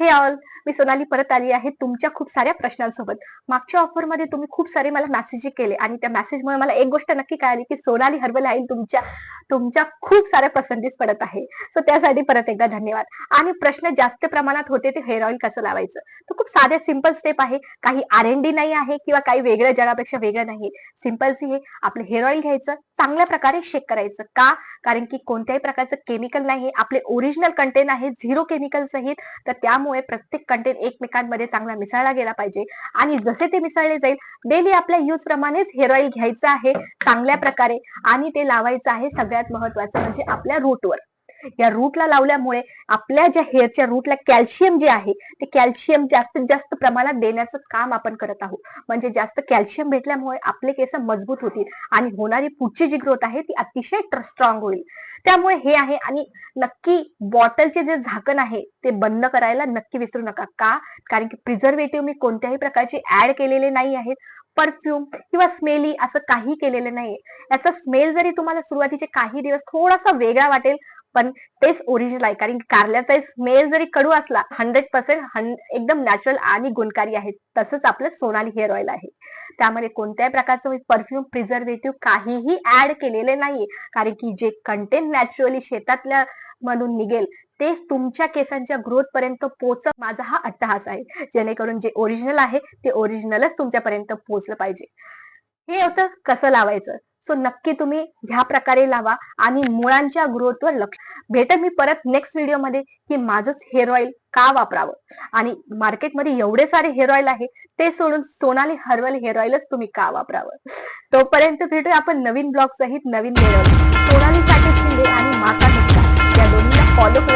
हे ऑल मी सोनाली परत आली आहे तुमच्या खूप साऱ्या प्रश्नांसोबत. मागच्या ऑफरमध्ये तुम्ही खूप सारे मला मेसेज केले आणि त्या मेसेजमुळे मला एक गोष्ट नक्की कळाली की सोनाली हर्बल ऑइल तुमच्या तुमच्या खूप साऱ्या पसंतीस पडत आहे. सो त्यासाठी परत एकदा धन्यवाद. आणि प्रश्न जास्त प्रमाणात होते ते हेअर ऑइल कसं लावायचं? तर खूप साध्या सिंपल स्टेप आहे. काही आर एन डी नाही आहे किंवा काही वेगळ्या जगापेक्षा वेगळं नाही. सिंपल हे आपलं हेअर ऑइल घ्यायचं. चांगल्या प्रकारे शेक करायचं. का? कारण की कोणत्याही प्रकारचं केमिकल नाही. आपले ओरिजिनल कंटेंट आहे. झिरो केमिकल सहित. तर त्यामुळे प्रत्येक कंटेंट एकमेकांमध्ये चांगला मिसळला गेला पाहिजे. आणि जसे ते मिसळले जाईल डेली आपल्या यूज प्रमाणेच हेअर ऑइल घ्यायचं आहे चांगल्या प्रकारे. आणि ते लावायचं आहे सगळ्यात महत्वाचं म्हणजे आपल्या रूटवर या रूटला लावल्यामुळे आपल्या ज्या हेअरच्या रूटला कॅल्शियम जे आहे ते कॅल्शियम जास्तीत जास्त प्रमाणात देण्याचं काम आपण करत आहोत. म्हणजे जास्त कॅल्शियम भेटल्यामुळे आपले केस मजबूत होतील आणि होणारी पुढची जी ग्रोथ आहे ती अतिशय स्ट्रॉंग होईल. त्यामुळे हे आहे आणि नक्की बॉटलचे जे झाकण आहे ते बंद करायला नक्की विसरू नका. का? कारण की प्रिझर्वेटिव्ह मी कोणत्याही प्रकारचे ऍड केलेले नाही आहेत. परफ्यूम किंवा स्मेली असं काही केलेलं नाहीये. याचा स्मेल जरी तुम्हाला सुरुवातीचे काही दिवस थोडासा वेगळा वाटेल पण तेच ओरिजिनल आहे. कारण कारल्याचा स्मेल जरी कडू असला हंड्रेड पर्सेंट एकदम नॅचरल आणि गुणकारी आहे. तसंच आपलं सोनाली हेअर ऑइल आहे. त्यामध्ये कोणत्याही प्रकारचं परफ्यूम प्रिझर्वेटिव्ह काहीही ऍड केलेले नाहीये. कारण की जे कंटेंट नॅचरली शेतातल्या मधून निघेल तेच तुमच्या केसांच्या ग्रोथ पर्यंत पोहोच माझा हा अट्टहास आहे. जेणेकरून जे ओरिजिनल आहे ते ओरिजिनलच तुमच्यापर्यंत पोहोचलं पाहिजे. हे होतं कसं लावायचं? सो नक्की तुम्ही ह्या प्रकारे लावा आणि मुळांच्या ग्रोथवर लक्ष. भेट मी परत नेक्स्ट व्हिडिओमध्ये की माझंच हेअर ऑइल का वापरावं? आणि मार्केटमध्ये एवढे सारे हेअर ऑइल आहे ते सोडून सोनाली हर्बल हेअर ऑइलच तुम्ही का वापरावं? तोपर्यंत भेटूया आपण नवीन ब्लॉग सहित नवीन हेअर ऑइल सोनाली साठी शिंदे आणि माता या दोन्हीला फॉलो करा.